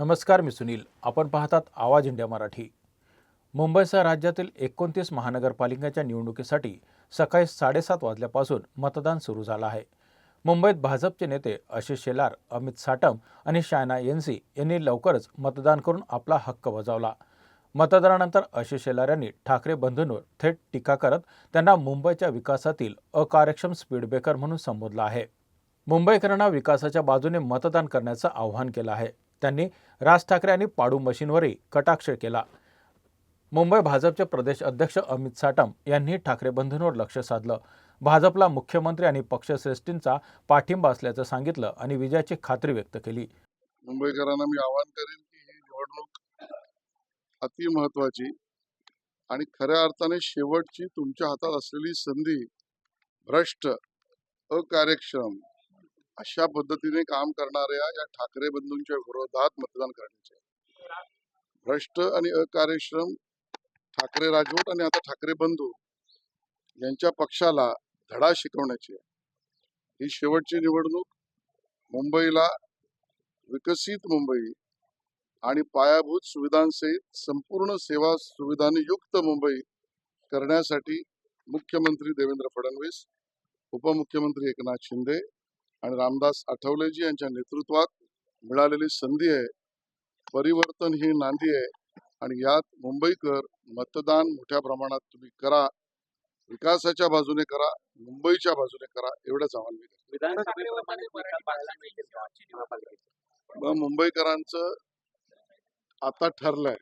नमस्कार मी सुनील. आपण पाहतात आवाज इंडिया मराठी. मुंबईसह राज्यातील एकोणतीस महानगरपालिकेच्या निवडणुकीसाठी सकाळी साडेसात वाजल्यापासून मतदान सुरू झालं आहे. मुंबईत भाजपचे नेते आशिष शेलार अमित साटम आणि शायना येन्सी यांनी लवकरच मतदान करून आपला हक्क बजावला. मतदानानंतर आशिष शेलार यांनी ठाकरे बंधूंवर थेट टीका करत त्यांना मुंबईच्या विकासातील अकार्यक्षम स्पीड ब्रेकर म्हणून संबोधलं आहे. मुंबईकरांना विकासाच्या बाजूने मतदान करण्याचं आवाहन केलं आहे. त्यांनी राज ठाकरे आणि पाडू मशीनवरही कटाक्ष केला. मुंबई भाजपचे प्रदेश अध्यक्ष अमित साटम यांनी ठाकरे बंधूंवर लक्ष साधलं. भाजपला मुख्यमंत्री आणि पक्षश्रेष्ठींचा पाठिंबा असल्याचं सांगितलं आणि विजयाची खात्री व्यक्त केली. मुंबईकरांना मी आवाहन करेन की ही निवडणूक अति महत्वाची आणि खऱ्या अर्थाने शेवटची तुमच्या हातात असलेली संधी भ्रष्ट अकार्यक्षम अशा पद्धतीने काम करणाऱ्या या ठाकरे बंधूंच्या विरोधात मतदान करण्याचे भ्रष्ट आणि अकार्यक्षम ठाकरे राजवट आणि आता ठाकरे बंधू यांच्या पक्षाला धडा शिकवण्याची ही शेवटची निवडणूक मुंबईला विकसित मुंबई आणि पायाभूत सुविधांसहित संपूर्ण सेवा सुविधांनी युक्त मुंबई करण्यासाठी मुख्यमंत्री देवेंद्र फडणवीस उपमुख्यमंत्री एकनाथ शिंदे आणि रामदास आठवलेजी यांच्या नेतृत्वात मिळालेली संधी आहे परिवर्तन ही नांदी आहे आणि यात मुंबईकर मतदान मोठ्या प्रमाणात तुम्ही करा विकासाच्या बाजूने करा मुंबईच्या बाजूने करा एवढंच आव्हान मी मुंबईकरांचं आता ठरलंय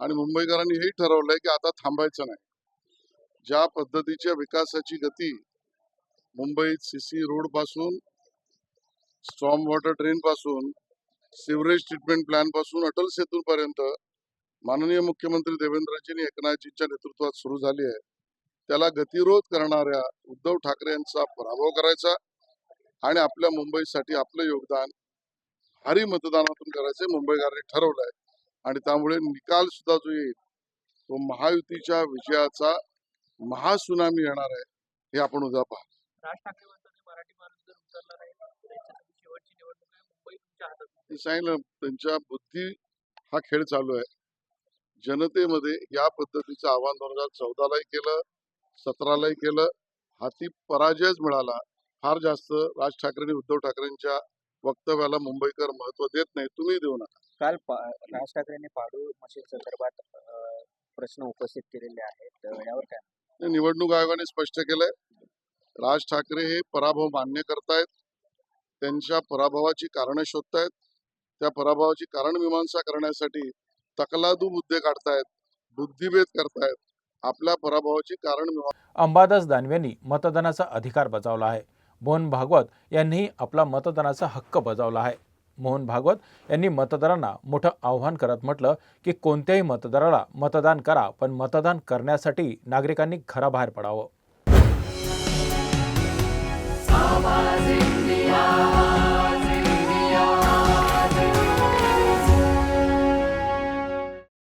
आणि मुंबईकरांनी हेही ठरवलंय की आता थांबायचं नाही. ज्या पद्धतीच्या विकासाची गती मुंबईत सीसी रोडपासून स्ट्रॉम वॉटर ट्रेन पासून सिवरेज ट्रीटमेंट प्लॅनपासून अटल सेतू पर्यंत माननीय मुख्यमंत्री देवेंद्रजींनी एकनाथजींच्या नेतृत्वात सुरू झाली आहे. त्याला गतिरोध करणाऱ्या उद्धव ठाकरे यांचा पराभव करायचा आणि आपल्या मुंबईसाठी आपलं योगदान भारी मतदानातून करायचंय मुंबईकरांनी ठरवलंय. आणि त्यामुळे निकाल सुद्धा जो येईल तो महायुतीच्या विजयाचा महासुनामी येणार आहे हे आपण उद्या पहा राज ठाकरे म्हणतात की मराठी माणूस जर उतरला नाही तर याच्यासाठी शेवटची निवडणूक आहे मुंबई तुमच्या हातात आहे. मी सांगितलं त्यांच्या बुद्धी हा खेळ चालू आहे. जनतेमध्ये या पद्धतीचं आव्हान दोन हजार चौदालाही केलं सतरालाही केलं. हाती पराजयच मिळाला. फार जास्त राज ठाकरे आणि उद्धव ठाकरेंच्या वक्तव्याला मुंबईकर महत्त्व देत नाही तुम्ही देऊ नका. काल पा- राज ठाकरेंनी पाडू मशीन संदर्भात प्रश्न उपस्थित केलेले आहेत. यावर काय? निवडणूक आयोगाने स्पष्ट केलंय राज ठाकरे हे पराभव मान्य करतायत. त्यांच्या पराभवाची कारणं शोधतायत. त्या पराभवाची कारण मीमांसा करण्यासाठी तकलादू मुद्दे काढतायत बुद्धिभेद करतायत. आपल्या पराभवाची कारण अंबादास दानवेंनी मतदानाचा अधिकार बजावला आहे. मोहन भागवत यांनीही आपला मतदानाचा हक्क बजावला आहे. मोहन भागवत यांनी मतदारांना मोठं आव्हान करत म्हटलं की कोणत्याही मतदाराला मतदान करा पण मतदान करण्यासाठी नागरिकांनी घराबाहेर पडावं. was.